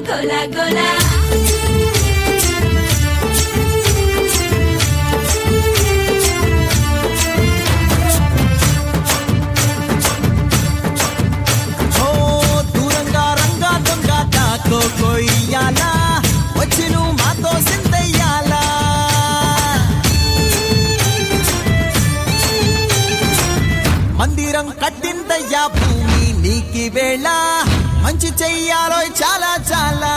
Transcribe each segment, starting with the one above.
గోలా గోలా. కొయ్యాలా? వచ్చి నువ్వు మాతో సిందయ్యాలా మందిరం కట్టిందయ్యా భూమి నీకి వేళ? మంచి చెయ్యాలో చాలా చాలా.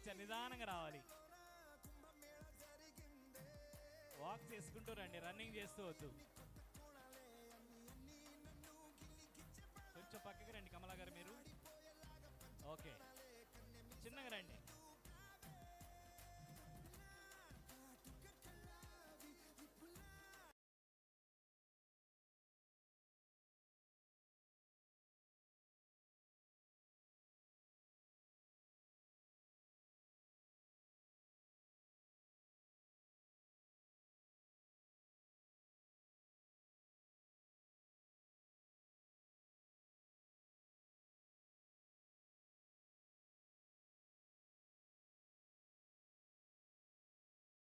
వచ్చారు నిదానంగా రావాలి. వాక్ చేసుకుంటూ రండి. రన్నింగ్ చేస్తూ వద్దు. కొంచెం పక్కకి రండి కమలా గారు మీరు. ఓకే చిన్నగా రండి.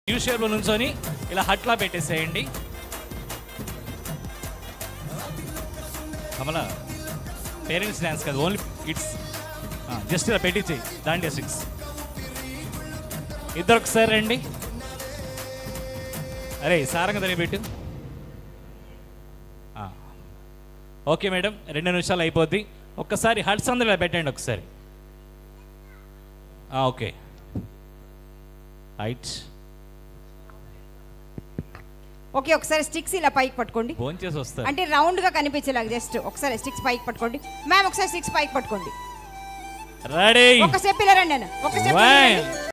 యూ షేప్లో నుంచొని ఇలా హట్లా పెట్టేసేయండి. కమల పేరెంట్స్ డ్యాన్స్ కాదు ఓన్లీ కిడ్స్. జస్ట్ ఇలా పెట్టించేయి దాంట్లో సిక్స్. ఇద్దరు ఒకసారి రండి. అరే సారంగా దాన్ని పెట్టు ఓకే మేడం రెండు నిమిషాలు అయిపోద్ది. ఒక్కసారి హట్స్ అందరూ ఇలా పెట్టండి ఒకసారి. ఓకే. రైట్ ఓకే ఒకసారి స్టిక్స్ ఇలా పైకి పట్టుకోండి. వస్తారు. అంటే రౌండ్గా కనిపించేలాగా జస్ట్ ఒకసారి స్టిక్స్ పైకి పట్టుకోండి. మ్యామ్ ఒకసారి స్టిక్స్ పైకి పట్టుకోండి. రెడీ ఒక స్టెప్ ఇలా రండి అన్న. ఒక స్టెప్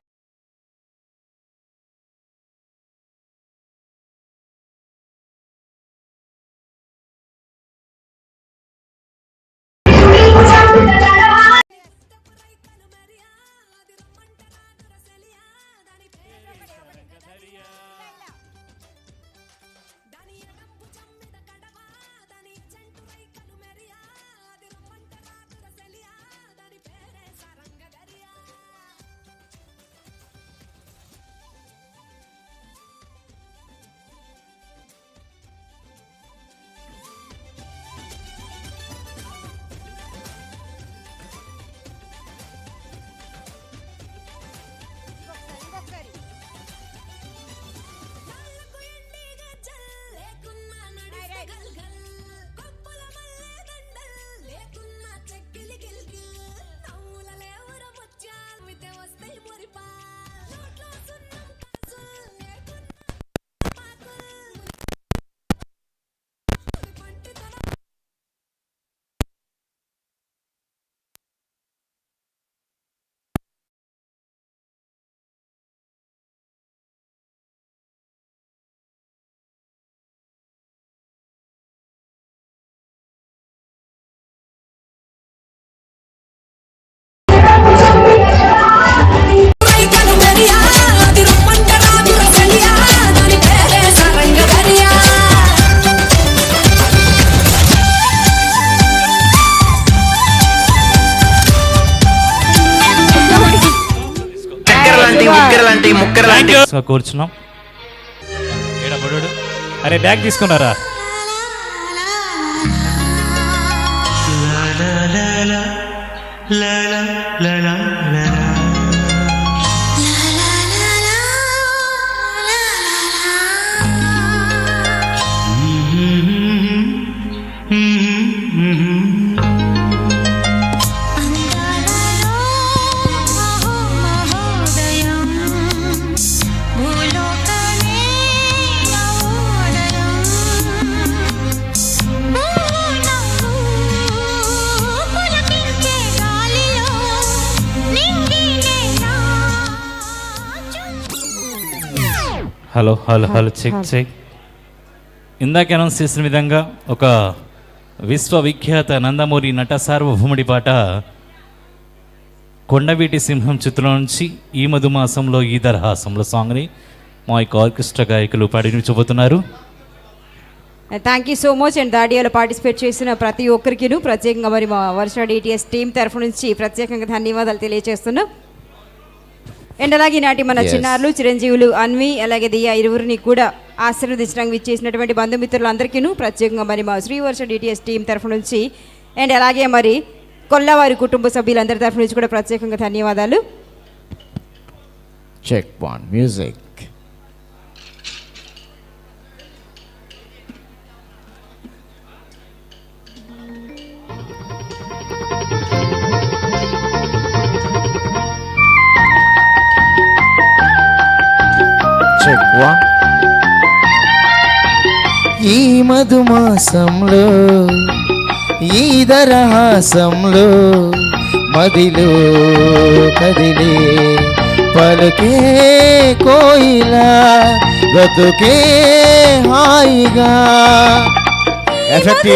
లాంటి సో కూర్చున్నాం ఏడ బుడుడు అరే బ్యాగ్ తీసుకున్నారా hello hello hello check check. ఇందాక అనౌన్స్ చేసిన విధంగా ఒక విశ్వవిఖ్యాత నందమూరి నట సార్వభౌముడి పాట కొండవీటి సింహం చిత్రం నుంచి ఈ మధుమాసంలో ఈ దరహాసంలో సాంగ్ని మా యొక్క ఆర్కెస్ట్రా గాయకులు పాడి చూపుతున్నారు. Thank you so much and దాడియాలో participate చేసిన ప్రతి ఒక్కరికిను ప్రత్యేకంగా మరి మా వర్ష డిటిఎస్ టీం తరఫు నుంచి ప్రత్యేకంగా ధన్యవాదాలు తెలియజేస్తున్నాం. అండ్ అలాగే నాటి మన చిన్నారులు చిరంజీవులు అన్వి అలాగే దియా ఇరువురిని కూడా ఆశీర్వదించడానికి విచ్చేసినటువంటి బంధుమిత్రులందరికీను ప్రత్యేకంగా మరి మా శ్రీవర్ష డిటిఎస్ టీం తరఫు నుంచి. అండ్ అలాగే మరి కొల్లవారి కుటుంబ సభ్యులందరి తరఫు నుంచి కూడా ప్రత్యేకంగా ధన్యవాదాలు. Check one, music. వన్ ఈ మధుమాసంలో ఈ దరహాసంలో మదిలో కదిలే పలుకే కోయిలా బతుకే హాయిగా. ఎఫెక్ట్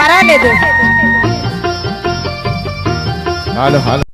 పర్వాలేదు హలో హలో ఇదిగా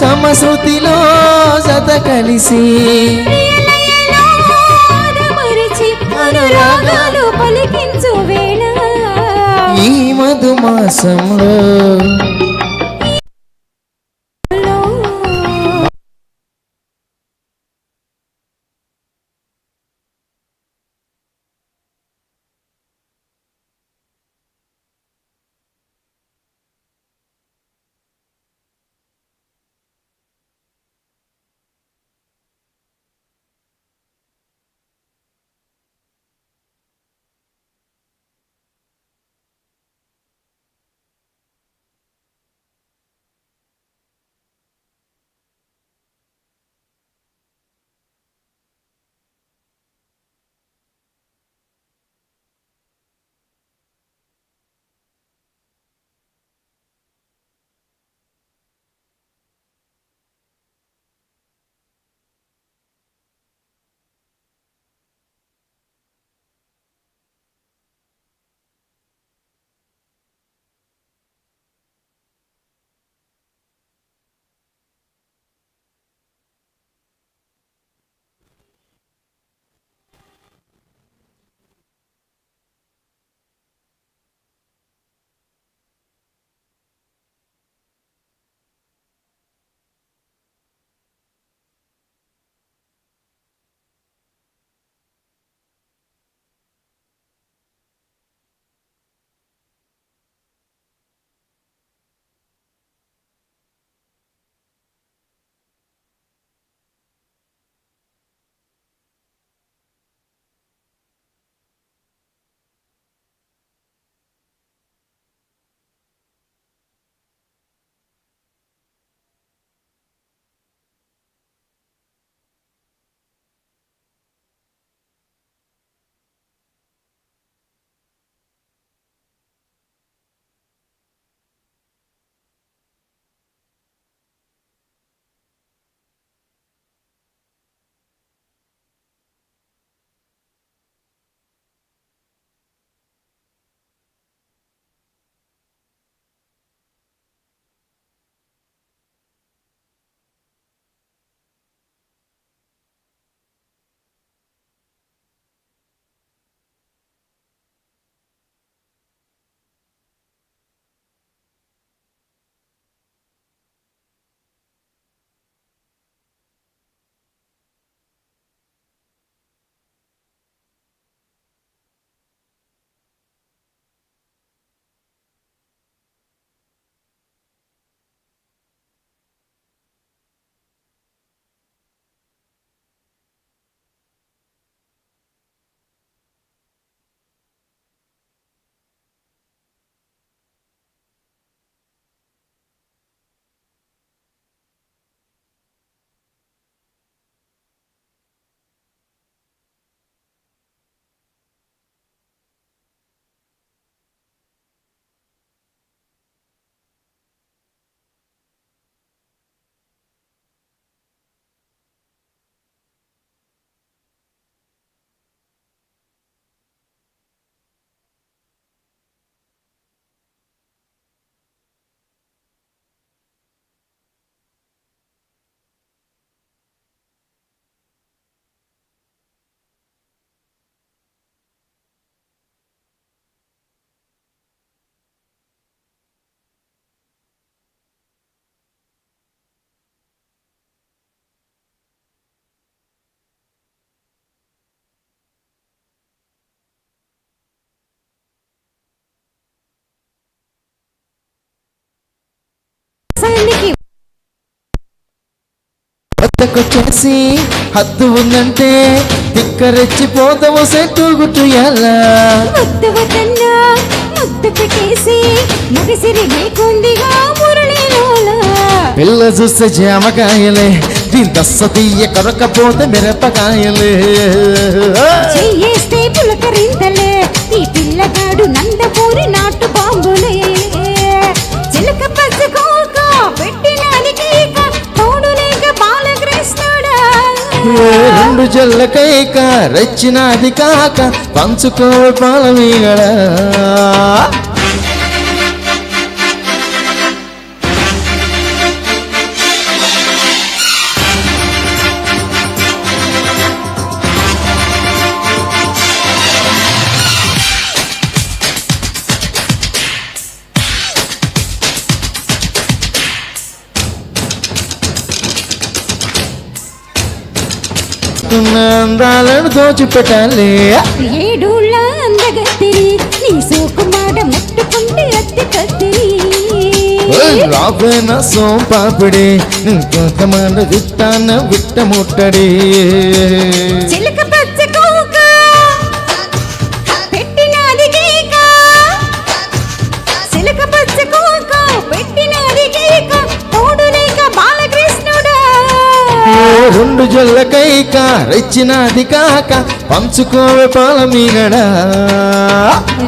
సమశృతిలో జత కలిసి అనురాగాలు పలికించు వేళ. ఈ మధుమాసంలో చేసి హద్దు ఉందంటే తిక్కరెచ్చిపోతావు సెట్టు గుట్టు ఎలా? పిల్ల చూస్తే జామకాయలే దీని దస్స తీయ కొరకపోతే మిరపకాయలే. చెయ్యేస్తే పులకరింతలే ఈ పిల్లగాడు నందపూరి నాటు బాంబులే. రెండు జల్లకైక రచ్చినాది కాక పంచుకో పాలమీగడా. అందాలను దోచిపెట్టాలి ఏడుళ్ళ అందగత్తిరి నీ సోకుమాడ ముట్టుకుంటే అత్తి కత్తిరి. రాబేన సోంపాపిడి కొంతమంద విత్తాన విట్ట ముట్టడి చిలక రెండు జల్లకైక రెచ్చినది కాక పంచుకోవే పాలమీగడా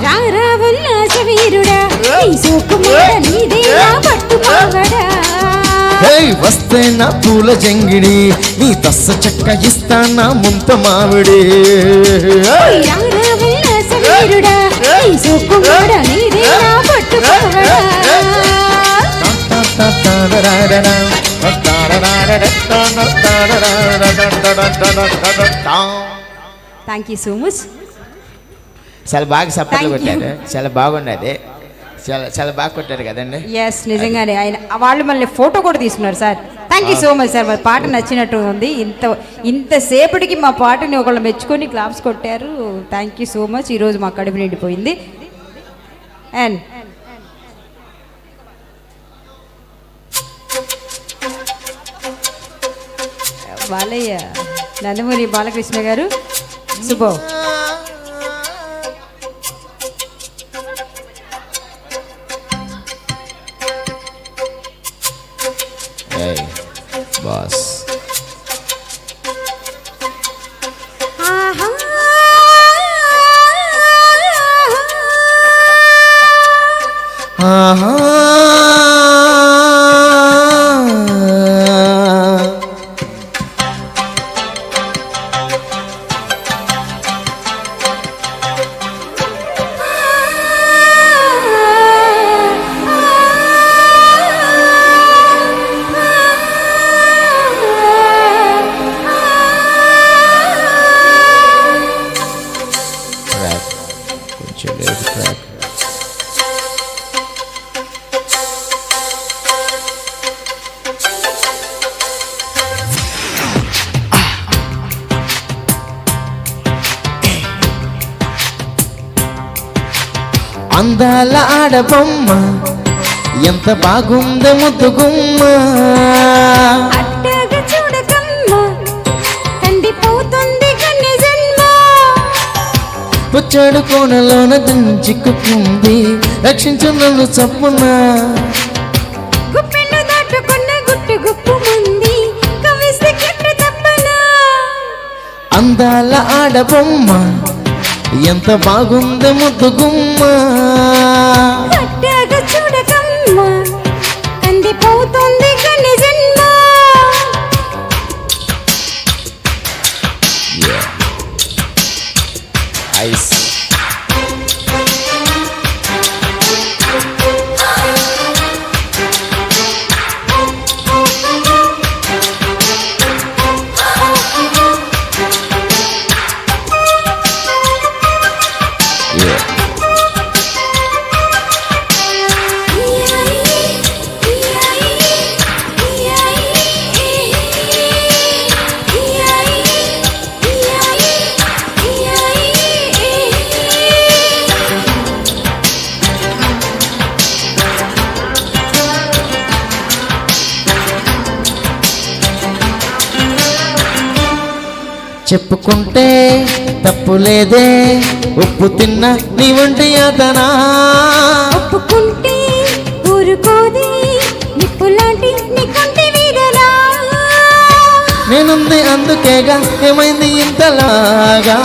రారా ఉల్లాస వీరుడా నీ వస్తే నా పూల జంగిడి నీ తస్స చెక్క ఇస్తానా ముంత మావిడి. రారా థ్యాంక్ యూ సో మచ్ చాలా బాగా you. కొట్టారు. చాలా బాగున్నది. చాలా చాలా బాగా కొట్టారు కదండి. ఎస్ నిజంగానే. ఆయన వాళ్ళు మళ్ళీ ఫోటో కూడా తీసుకున్నారు sir. Thank you so much sir. మా పాట నచ్చినట్టు ఉంది. ఇంత ఇంతసేపటికి మా పాటని ఒకళ్ళు మెచ్చుకొని క్లాప్స్ కొట్టారు. థ్యాంక్ యూ సో మచ్ ఈరోజు మా కడుపు నిండిపోయింది. అండ్ బాలయ్య నందమూరి బాలకృష్ణ గారు. శుభం. ఆడబొమ్మ ఎంత బాగుంది ముద్దుగుమ్మ పుచ్చాడు కోనలోన చిక్కుకుంది. రక్షించు నన్ను చప్పున. అందాల ఆడబొమ్మ ఎంత బాగుంది ముద్దుగుమ్మ అట్టగా చూడకమ్మ కందిపోతుంది తప్పు లేదే ఉప్పు తిన్న నీ వంటి అతనా ఒప్పుకుంటే ఊరుకోదే నిప్పులాంటి నేనుంది అందుకేగా ఏమైంది ఇంతలాగా?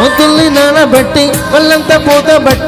ముద్దుల్ని నానబెట్టి వాళ్ళంతా పూత బట్టి